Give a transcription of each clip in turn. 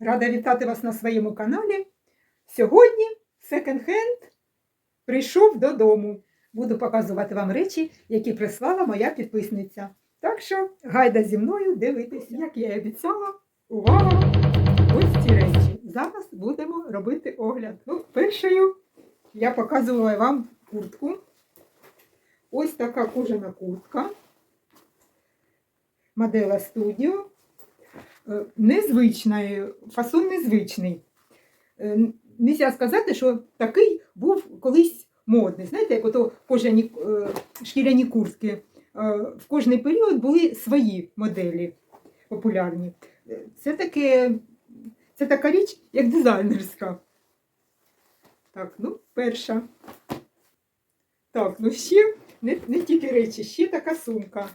Рада вітати вас на своєму каналі. Сьогодні секонд-хенд прийшов додому. Буду показувати вам речі, які прислала моя підписниця. Так що гайда зі мною дивитися. Як я і обіцяла, увага! Ось ці речі. Зараз будемо робити огляд. Ну, першою я показувала вам куртку. Ось така кожана куртка. Модела Studio. Е, Незвичний, фасон незвичний. Е, Нельзя сказати, що такий був колись модний. Знаєте, як ото кожані е, шкіряні куртки. Е, В кожний період були свої моделі популярні. Це таке, це така річ, як дизайнерська. Так, ну, перша. Так, ну ще не, не тільки речі, ще така сумка.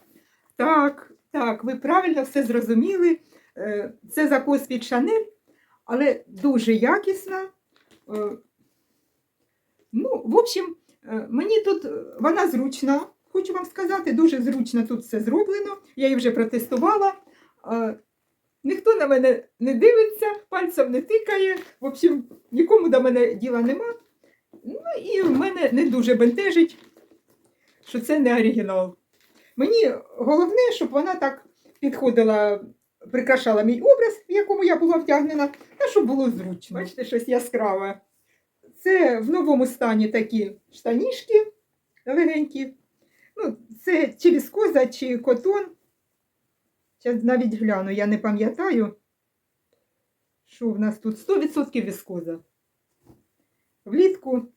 Так, так, ви правильно все зрозуміли. Е, Це закос від Шанель, але дуже якісна. Е, Ну, в общем, е, мені тут вона зручна, хочу вам сказати, дуже зручно тут все зроблено. Я її вже протестувала. Ніхто на мене не дивиться, пальцем не тикає. В общем, нікому до мене діла нема. Ну і в мене не дуже бентежить, що це не оригінал. Мені головне, щоб вона так підходила, прикрашала мій образ, в якому я була втягнена, та щоб було зручно. Бачите, щось яскраве. Це в новому стані такі штанішки легенькі. Ну, це чи віскоза, чи котон. Зараз навіть гляну, я не пам'ятаю, що в нас тут 100% віскоза. Влітку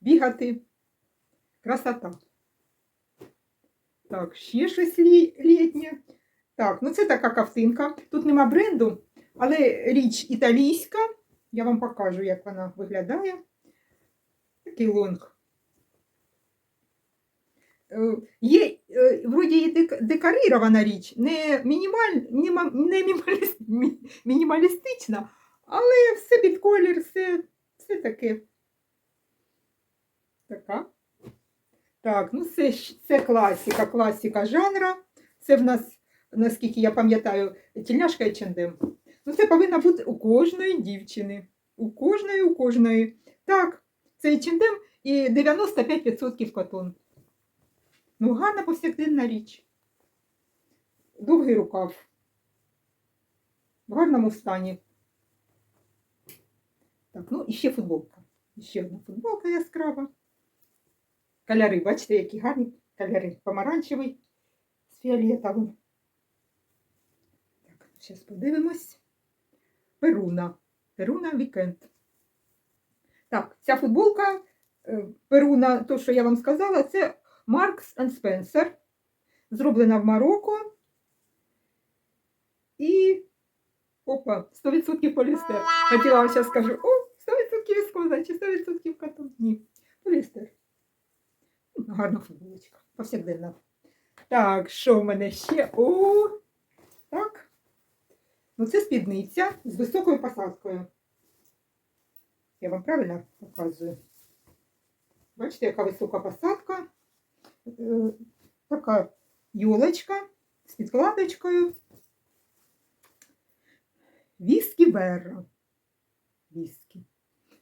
бігати. Красота. Так, ще щось літнє. Так, ну це така кафтинка. Тут нема бренду, але річ італійська. Я вам покажу, як вона виглядає. Такий лонг. Е, Є, е, вроді і декорирована річ, не, мінімаль, не мінімалістична, але все під колір, все, все таке. Така. Так, ну це, це класика, класика жанра. Це в нас, наскільки я пам'ятаю, тільняшка і чендем. Ну, це повинно бути у кожної дівчини. У кожної, у кожної. Так, це H&M і 95% котон. Ну, гарна повсякденна річ. Довгий рукав. В гарному стані. Так, ну і ще футболка. Ще одна футболка яскрава. Кольори, бачите, які гарні кольори. Помаранчевий з фіолетовим. Зараз подивимось. Перуна. Перуна вікенд. Так, ця футболка е, Перуна, то, що я вам сказала, це Marks Spencer. Зроблена в Марокко. І. Опа, 100% полістер. Хотіла вам зараз скажу, о, 100% віскоза чи 100% катон. Ні, полістер. Гарна футболочка, повсякденна. Так, що в мене ще? О. Ну, це спідниця з високою посадкою. Я вам правильно показую? Бачите, яка висока посадка. Е, Така юлочка з підкладочкою. Віскі Верра. Віскі.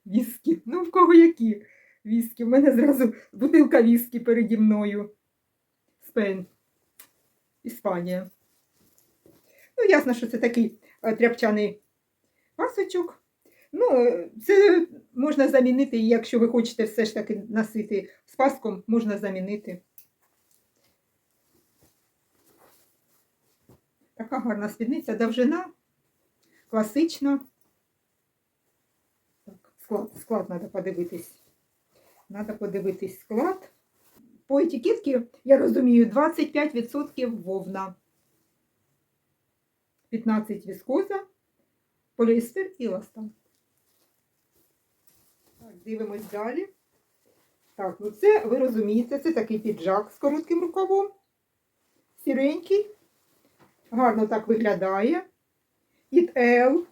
Віскі. Ну, в кого які віскі? У мене зразу бутилка віскі переді мною. Спейн. Іспанія. Ну, ясно, що це такий тряпчаний пасочок. Ну, е, це можна замінити, якщо ви хочете все ж таки носити з паском, можна замінити. Така гарна спідниця, довжина, класична. Так, склад, склад треба подивитись. Треба подивитись склад. По етикетці, я розумію, 25% вовна, 15 віскоза, поліестер і ластан. Так, дивимось далі. Так, ну це, ви розумієте, це такий піджак з коротким рукавом. Сіренький. Гарно так виглядає. It L.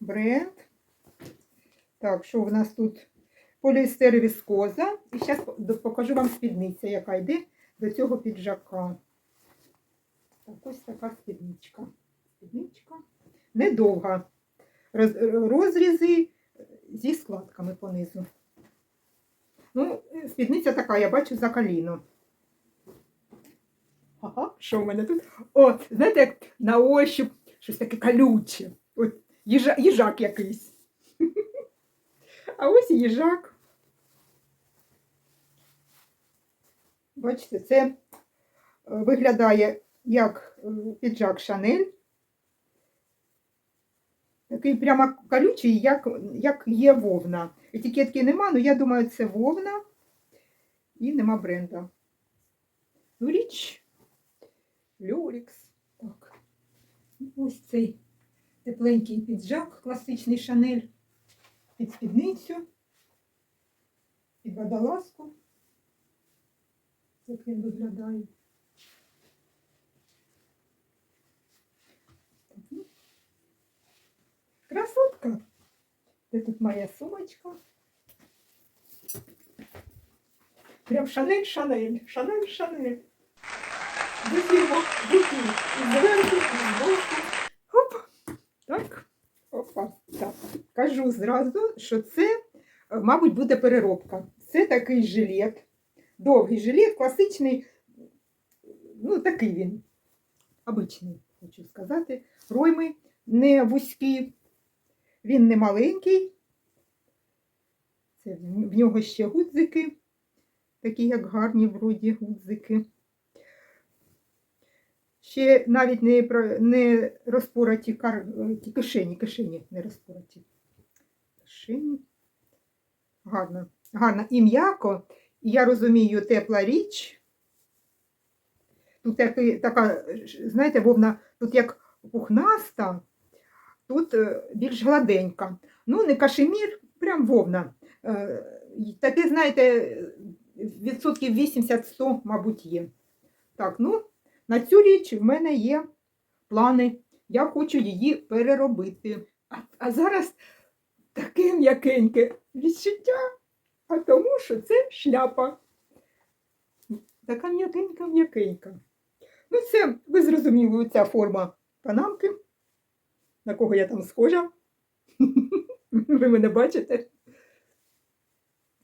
Бренд. Так, що в нас тут? Поліестер віскоза. І зараз покажу вам спідниця, яка йде до цього піджака. Так, ось така спідничка. Спідничка. Недовга. розрізи зі складками понизу. Ну, спідниця така, я бачу за коліно. Ага, що в мене тут? О, знаєте, як на ощуп щось таке колюче. От їжа, їжак якийсь. А ось їжак. Бачите, це е, виглядає як е, піджак Шанель. Такий прямо колючий, як, як є вовна. Етикетки нема, але я думаю, це вовна і нема бренда. Ну, річ Люрікс. Так. Ось цей тепленький піджак, класичний Шанель. Під спідницю, під водолазку. Як він виглядає. Так, ну. Красотка. Де тут моя сумочка? Прям Шанель, Шанель, Шанель, Шанель. Дивімо, дивімо. І. Так. Опа. Так. Кажу зразу, що це, мабуть, буде переробка. Це такий жилет. Довгий жилет, класичний. Ну, такий він. Обичний, хочу сказати. Ройми не вузькі. Він не маленький. Це в нього ще гудзики, такі як гарні вроді гудзики. Ще навіть не, не розпораті кар... кишені, кишені не розпораті. Кишені. Гарно. Гарно і м'яко. Я розумію, тепла річ. Тут така, знаєте, вовна, тут як пухнаста, тут е, більш гладенька. Ну, не кашемір, прям вовна. Е, Таке, знаєте, відсотків 80-100, мабуть, є. Так, ну, на цю річ в мене є плани. Я хочу її переробити. А, а зараз таке м'якеньке відчуття, а тому що це шляпа. Така м'якенька, м'якенька. Ну, це, ви зрозуміли, ця форма панамки, на кого я там схожа. Ви мене бачите?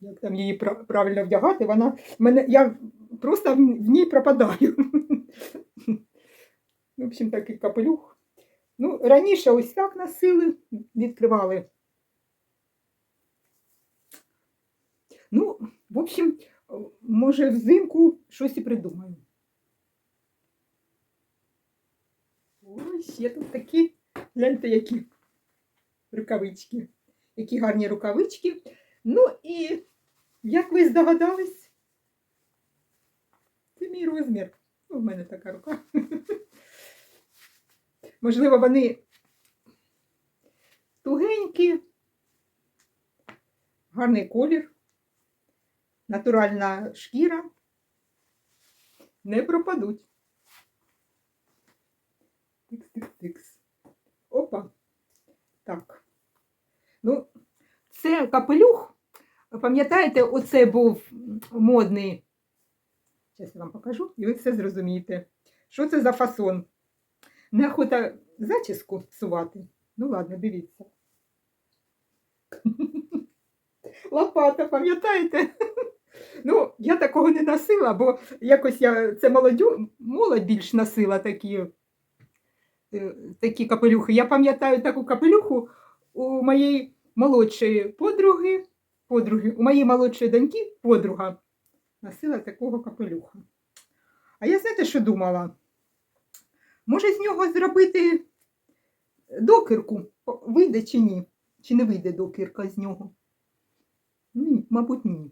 Як там її правильно вдягати, вона мене, я просто в ній пропадаю. В общем, такий капелюх. Ну, раніше ось так носили, відкривали. Ну, в общем, може, взимку щось і придумаю. Ой, ще тут такі, гляньте, які рукавички. Які гарні рукавички. Ну і, як ви здогадались, це мій розмір. Ну, в мене така рука. Можливо, вони тугенькі, гарний колір, натуральна шкіра. Не пропадуть. Тикс-тикс-тикс. Опа. Так. Ну, це капелюх. Пам'ятаєте, оце був модний. Зараз я вам покажу, і ви все зрозумієте. Що це за фасон? Неохота зачіску псувати. Ну ладно, дивіться. Лопата, пам'ятаєте? Ну, я такого не носила, бо якось я це молодю, молодь більш носила такі, е, такі капелюхи. Я пам'ятаю таку капелюху у моєї молодшої подруги, подруги, у моєї молодшої доньки подруга носила такого капелюха. А я знаєте, що думала? Може з нього зробити докірку? Вийде чи ні? Чи не вийде докірка з нього? Ні, мабуть, ні.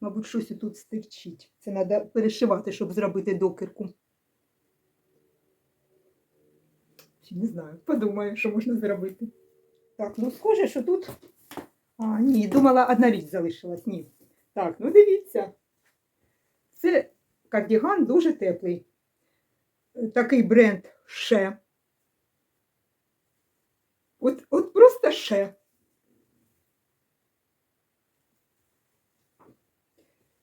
Мабуть, щось тут стирчить. Це треба перешивати, щоб зробити докірку. Чи не знаю, подумаю, що можна зробити. Так, ну схоже, що тут. А, ні, думала, одна річ залишилась. Ні. Так, ну дивіться. Це кардіган дуже теплий. Такий бренд Ше. От, от просто Ше.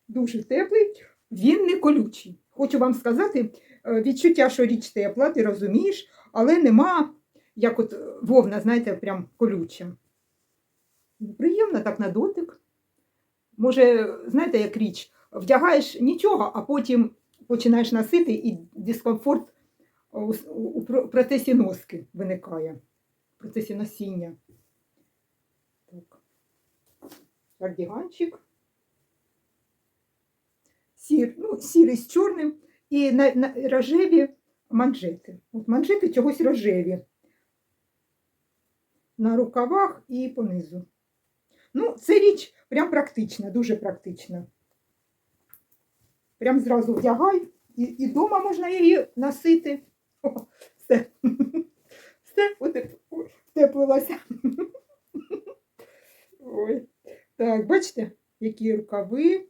Дуже теплий, він не колючий. Хочу вам сказати, е, відчуття, що річ тепла, ти розумієш, але нема як от вовна, знаєте, прям колюча. Приємно так на дотик. Може, знаєте, як річ, вдягаєш нічого, а потім починаєш носити і дискомфорт у, процесі носки виникає, в процесі носіння. Так. Кардіганчик. Сір, ну, сірий з чорним і на, на рожеві манжети. От манжети чогось рожеві. На рукавах і понизу. Ну, це річ прям практична, дуже практична. Прям зразу вдягай, і, і дома можна її носити. О, все. Все, отеп- ой, втеплилася. Ой. Так, бачите, які рукави.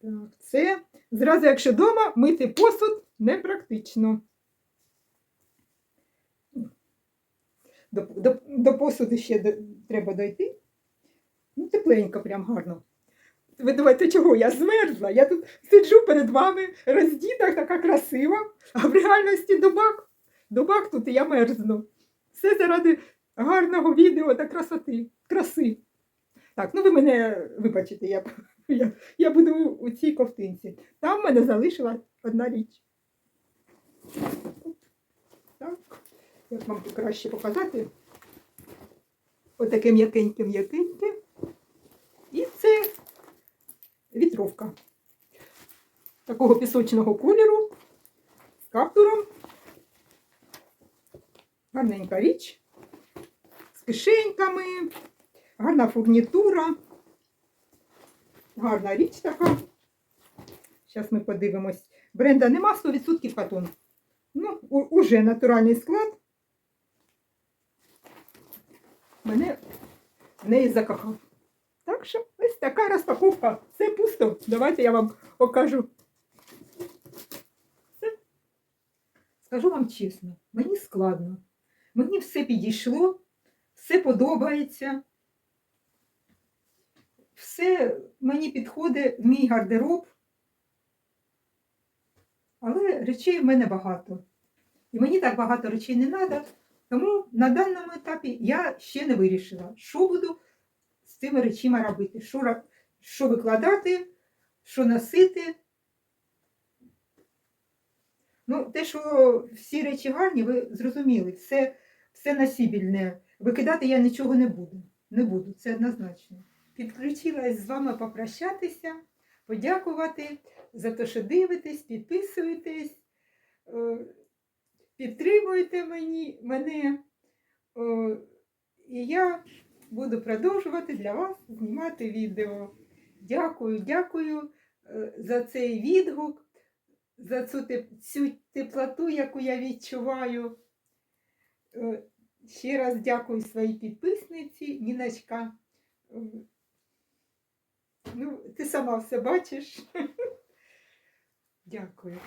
Так, це зразу, якщо вдома, мити посуд непрактично. До, до, до посуду ще до, треба дойти. Ну, тепленько, прям гарно. Ви думаєте, чого? Я змерзла? Я тут сиджу перед вами, роздіта, така красива, а в реальності дубак. Дубак тут і я мерзну. Все заради гарного відео та красоти, краси. Так, ну ви мене вибачите, я, я, я буду у цій ковтинці. Там в мене залишилась одна річ. Як вам краще показати? Отаке м'якеньке м'якеньке. І це вітровка. Такого пісочного кольору з каптуром. Гарненька річ. З кишеньками, гарна фурнітура. Гарна річ така. Зараз ми подивимось. Бренда нема 100% катон. Ну, уже натуральний склад. Мене в неї закохав. Так що ось така розпаковка. Все пусто. Давайте я вам покажу. Все. Скажу вам чесно, мені складно. Мені все підійшло, все подобається. Все мені підходить в мій гардероб. Але речей в мене багато. І мені так багато речей не треба. Тому на даному етапі я ще не вирішила, що буду з цими речима робити, що, що викладати, що носити. Ну, те, що всі речі гарні, ви зрозуміли, все, все носібільне. Викидати я нічого не буду. Не буду, це однозначно. Підключилась з вами попрощатися, подякувати за те, що дивитесь, підписуєтесь, е, підтримуєте мені, мене. Е, І я буду продовжувати для вас знімати відео. Дякую, дякую е, за цей відгук, за цю, цю теплоту, яку я відчуваю. Е, Ще раз дякую своїй підписниці, Ніночка. Е, Ну, ти сама все бачиш. Дякую.